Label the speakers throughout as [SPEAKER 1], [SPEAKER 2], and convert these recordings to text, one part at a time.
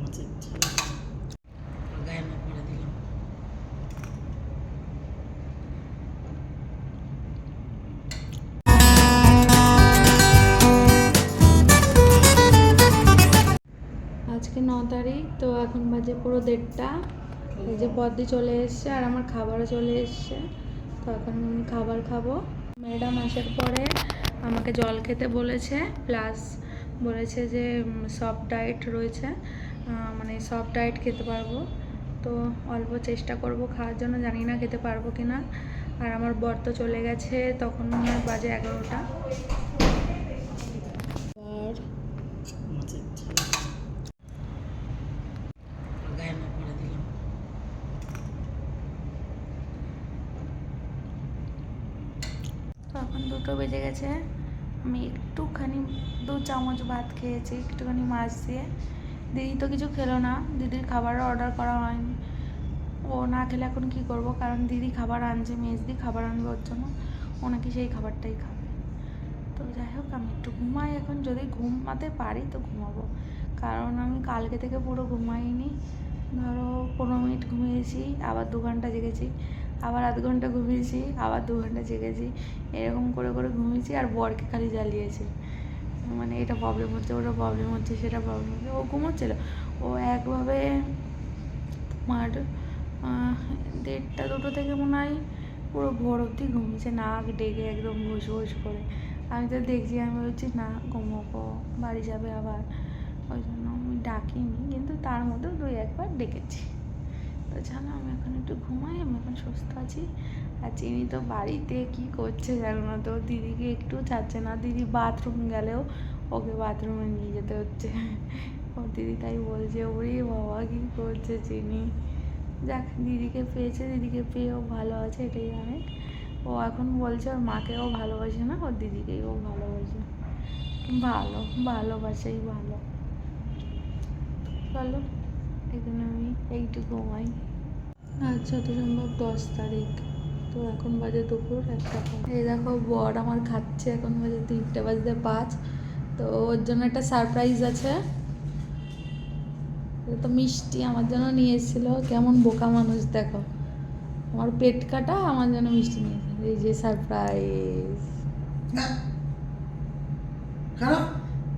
[SPEAKER 1] মাছের গায়ে মাখ করে দিলাম
[SPEAKER 2] আজকে ন তারিখ, তো এখন বাজে পুরো দেড়টা। এই যে বদ্দি চলে এসছে আর আমার খাবারও চলে এসছে। তো এখন আমি খাবার খাব। ম্যাডাম আসার পরে আমাকে জল খেতে বলেছে, প্লাস বলেছে যে সফট ডায়েট রয়েছে। মানে সফট ডায়েট খেতে পারব। তো অল্প চেষ্টা করব খাওয়ার জন্য জানি না খেতে পারব কি না। আর আমার বর তো চলে গেছে তখন বাজে এগারোটা। আর তো এখন দুটো বেজে গেছে। আমি একটুখানি দু চামচ ভাত খেয়েছি, একটুখানি মাছ দিয়ে। দিদি তো কিছু খেলো না, দিদির খাবারও অর্ডার করা হয়নি। ও না খেলে এখন কি করব? কারণ দিদি খাবার আনছে, মেজদি খাবার আনবে ওর জন্য। ও নাকি সেই খাবারটাই খাবে। তো যাই হোক, আমি একটু ঘুমাই এখন। যদি ঘুমাতে পারি তো ঘুমাবো। কারণ আমি কালকে থেকে পুরো ঘুমাইনি। ধরো পনেরো মিনিট ঘুমিয়েছি, আবার দু ঘণ্টা জেগেছি, আবার আধ ঘণ্টা ঘুমিয়েছি, আবার দু ঘণ্টা জেগেছি। এরকম করে করে ঘুমিয়েছি আর বরকে খালি জ্বালিয়েছে। মানে এটা প্রবলেম হচ্ছে, ওটা প্রবলেম হচ্ছে, সেটা প্রবলেম হচ্ছে। ও ঘুমোচ্ছিল। ও একভাবে তোমার দেড়টা, দুটো থেকে মনে হয় পুরো ভোর অবধি ঘুমিয়েছে, নাক ডেকে একদম ঘুষ ঘুষ করে। আমি তো দেখছি, আমি বলছি, না, ঘুমোবো, বাড়ি যাবে আবার। ওই জন্য আমি ডাকিনি, কিন্তু তার মধ্যেও দুই, একবার ডেকেছি। তো জানো আমি এখন একটু ঘুমাই, আমি এখন সুস্থ আছি। আর চিনি তো বাড়িতে কি করছে জানো না তো? দিদিকে একটু চাচ্ছে না, দিদি বাথরুম গেলেও ওকে বাথরুমে নিয়ে যেতে হচ্ছে। ও দিদি তাই বলছে, ওরে বাবা, কি করছে চিনি যাক, দিদিকে পেয়েছে, দিদিকে পেয়েও ভালো আছে, এটাই অনেক। ও এখন বলছে ওর মাকেও ভালোবাসে না, ওর দিদিকেই ও ভালোবাসে। ভালো, ভালোবাসাই ভালো। চলো, এখানে আমি এইটুকু ঘুমাই আজ যত সম্ভব দশ তারিখ। তো এখন বাজে দুপুর একটা। এই দেখো বর আমার খাচ্ছে এখন বাজে তিনটে বাজতে পাঁচ। তো ওর জন্য একটা সারপ্রাইজ আছে। তো মিষ্টি আমার জন্য নিয়ে এসেছিল। কেমন বোকা মানুষ দেখো। আমার পেট কাটা আমার জন্য মিষ্টি নিয়ে এসেছিল। এই যে সারপ্রাইজ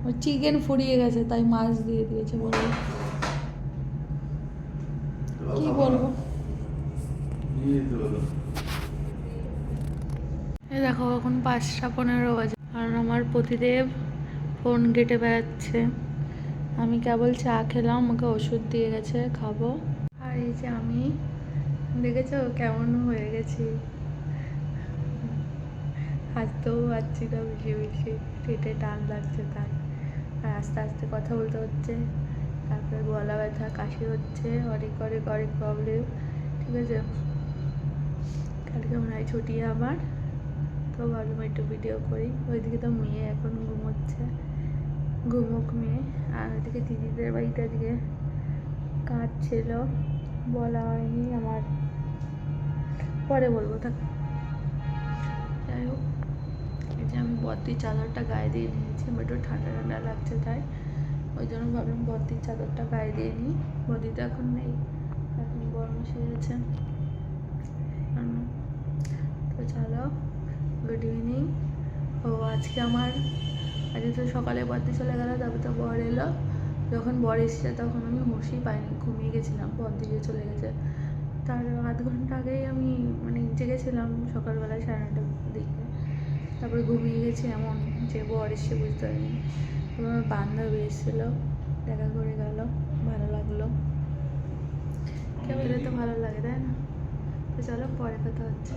[SPEAKER 2] ও চিকেন ফুরিয়ে গেছে তাই মাছ দিয়ে দিয়েছে বলে। কি বলব? এই দেখো, এখন পাঁচটা পনেরো বাজে। আর আমার প্রতিদেব ফোন কেটে বেড়াচ্ছে। আমি কেবল চা খেলাম আমাকে ওষুধ দিয়ে গেছে, খাব। আর এই যে আমি, দেখেছ কেমন হয়ে গেছি? হাসতেও পারছি না বেশি বেশি পেটে টান লাগছে তাই। আর আস্তে আস্তে কথা বলতে হচ্ছে, তারপরে গলা ব্যথা, কাশি হচ্ছে, অনেক অনেক অনেক প্রবলেম ঠিক আছে? কালকে মনে হয় ছুটি আমার। তো ভাবলাম একটু ভিডিও করি। ওইদিকে তো মেয়ে এখন ঘুমোচ্ছে। ঘুমুক মেয়ে। আর ওইদিকে দিদিদের বাড়িতে আজকে কাজ ছিল। বলা হয়নি আমার। পরে বলব, থাক। যাই হোক। এই যে আমি বদ্রির চাদরটা গায়ে দিয়ে নিয়েছি। আমার একটু ঠান্ডা ঠান্ডা লাগছে তাই। ওই জন্য ভাবলাম বদ্রির চাদরটা গায়ে দিয়ে নিই। বদ্রি তো এখন নেই। এখন গরম এসে গেছে উম, তো চলো গুড ইভিনিং। ও আজকে আমার আজকে তো সকালে বদ্রি চলে গেল তারপর তো বর এলো। যখন বর এসেছে তখন আমি হুঁশই পাইনি ঘুমিয়ে গেছিলাম বর দিয়ে চলে গেছে। তার আধ ঘণ্টা আগেই আমি মানে জেগেছিলাম সকালবেলায় সাড়ে নটার দিকে তারপরে ঘুমিয়ে গেছি এমন যে বর এসে বুঝতে পারিনি। আমার বান্ধবী এসেছিল দেখা করে গেল ভালো লাগল। কেউ তো ভালো লাগে তাই না? তো চলো পরে কথা হচ্ছে।